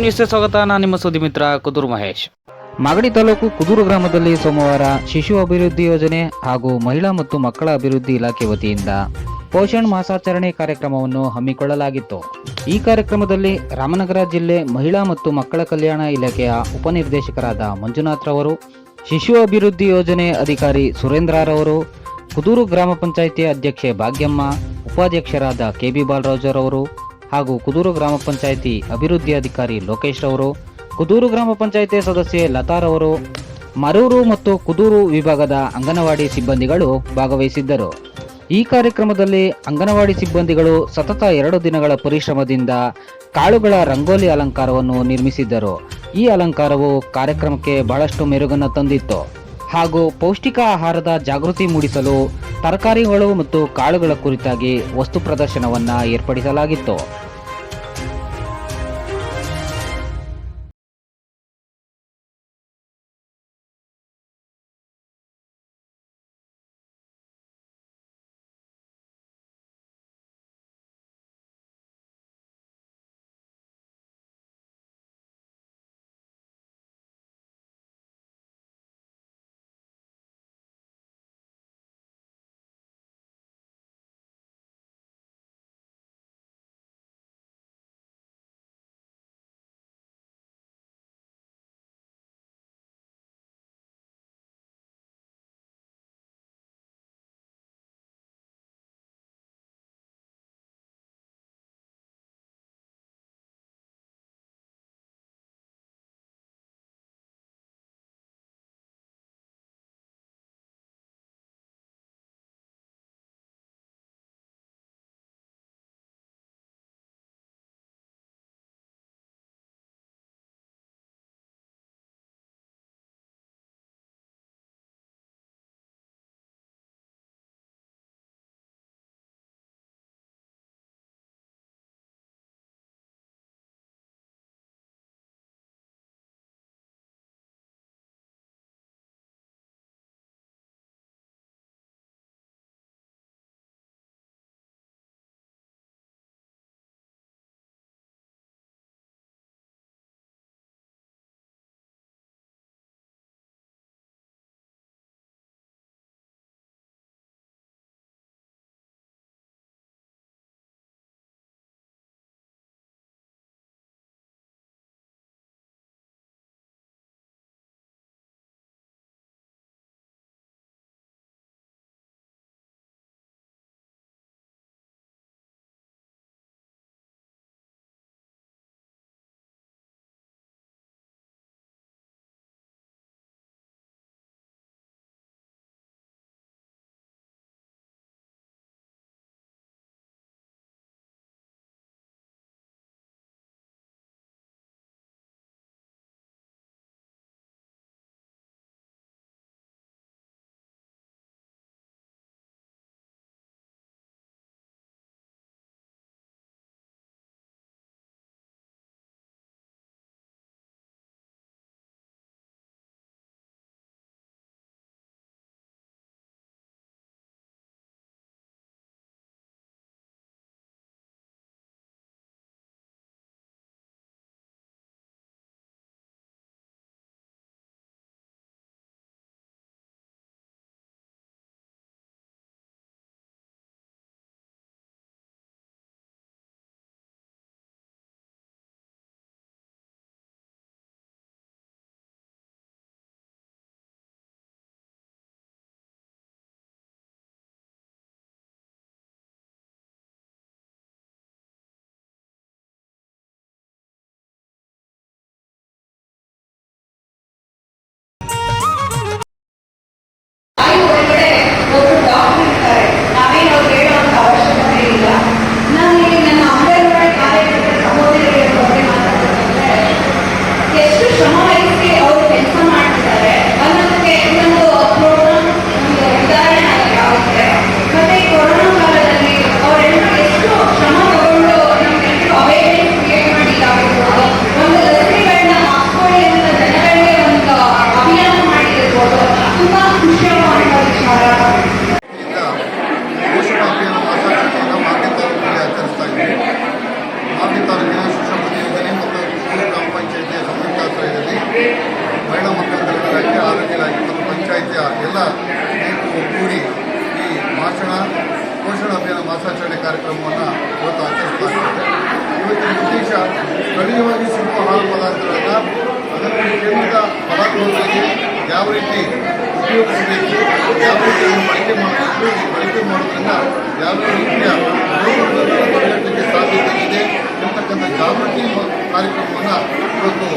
ನ್ಯೂಸ್ಗೆ ಸ್ವಾಗತ. ನಾನು ನಿಮ್ಮ ಸುದ್ದಿ ಮಿತ್ರ ಕುದೂರು ಮಹೇಶ್. ಮಾಗಡಿ ತಾಲೂಕು ಕುದೂರು ಗ್ರಾಮದಲ್ಲಿ ಸೋಮವಾರ ಶಿಶು ಅಭಿವೃದ್ಧಿ ಯೋಜನೆ ಹಾಗೂ ಮಹಿಳಾ ಮತ್ತು ಮಕ್ಕಳ ಅಭಿವೃದ್ಧಿ ಇಲಾಖೆ ವತಿಯಿಂದ ಪೋಷಣ್ ಮಾಸಾಚರಣೆ ಕಾರ್ಯಕ್ರಮವನ್ನು ಹಮ್ಮಿಕೊಳ್ಳಲಾಗಿತ್ತು. ಈ ಕಾರ್ಯಕ್ರಮದಲ್ಲಿ ರಾಮನಗರ ಜಿಲ್ಲೆ ಮಹಿಳಾ ಮತ್ತು ಮಕ್ಕಳ ಕಲ್ಯಾಣ ಇಲಾಖೆಯ ಉಪನಿರ್ದೇಶಕರಾದ ಮಂಜುನಾಥ್ ರವರು, ಶಿಶು ಅಭಿವೃದ್ಧಿ ಯೋಜನೆ ಅಧಿಕಾರಿ ಸುರೇಂದ್ರರವರು ಕುದೂರು ಗ್ರಾಮ ಪಂಚಾಯಿತಿ ಅಧ್ಯಕ್ಷೆ ಭಾಗ್ಯಮ್ಮ, ಉಪಾಧ್ಯಕ್ಷರಾದ ಕೆ ಬಿ ಬಾಲರಾಜರವರು ಹಾಗೂ ಕುದೂರು ಗ್ರಾಮ ಪಂಚಾಯಿತಿ ಅಭಿವೃದ್ಧಿ ಅಧಿಕಾರಿ ಲೋಕೇಶ್ ರವರು, ಕುದೂರು ಗ್ರಾಮ ಪಂಚಾಯಿತಿ ಸದಸ್ಯೆ ಲತಾರವರು ಮರೂರು ಮತ್ತು ಕುದೂರು ವಿಭಾಗದ ಅಂಗನವಾಡಿ ಸಿಬ್ಬಂದಿಗಳು ಭಾಗವಹಿಸಿದ್ದರು. ಈ ಕಾರ್ಯಕ್ರಮದಲ್ಲಿ ಅಂಗನವಾಡಿ ಸಿಬ್ಬಂದಿಗಳು ಸತತ ಎರಡು ದಿನಗಳ ಪರಿಶ್ರಮದಿಂದ ಕಾಳುಗಳ ರಂಗೋಲಿ ಅಲಂಕಾರವನ್ನು ನಿರ್ಮಿಸಿದ್ದರು. ಈ ಅಲಂಕಾರವು ಕಾರ್ಯಕ್ರಮಕ್ಕೆ ಬಹಳಷ್ಟು ಮೆರುಗನ್ನು ತಂದಿತ್ತು. ಹಾಗೂ ಪೌಷ್ಟಿಕ ಆಹಾರದ ಜಾಗೃತಿ ಮೂಡಿಸಲು ತರಕಾರಿಗಳು ಮತ್ತು ಕಾಳುಗಳ ಕುರಿತಾಗಿ ವಸ್ತು ಪ್ರದರ್ಶನವನ್ನು ಏರ್ಪಡಿಸಲಾಗಿತ್ತು. ಆಹಾರ ಪದಾರ್ಥಗಳನ್ನು ಕೇಂದ್ರದ ಫಲಾನುಭವಿಗಳಿಗೆ ಯಾವ ರೀತಿ ಉಪಯೋಗಿಸಬೇಕು, ಯಾವ ರೀತಿ ಬಳಕೆ ಮಾಡಬೇಕು ಈ ಬಳಕೆ ಮಾಡೋದ್ರಿಂದ ಯಾವ ರೀತಿಯ ಸಾಧ್ಯತೆ ಇದೆ ಎಂಬತಕ್ಕಂಥ ಜಾಗೃತಿ ಕಾರ್ಯಕ್ರಮವನ್ನು ಇವತ್ತು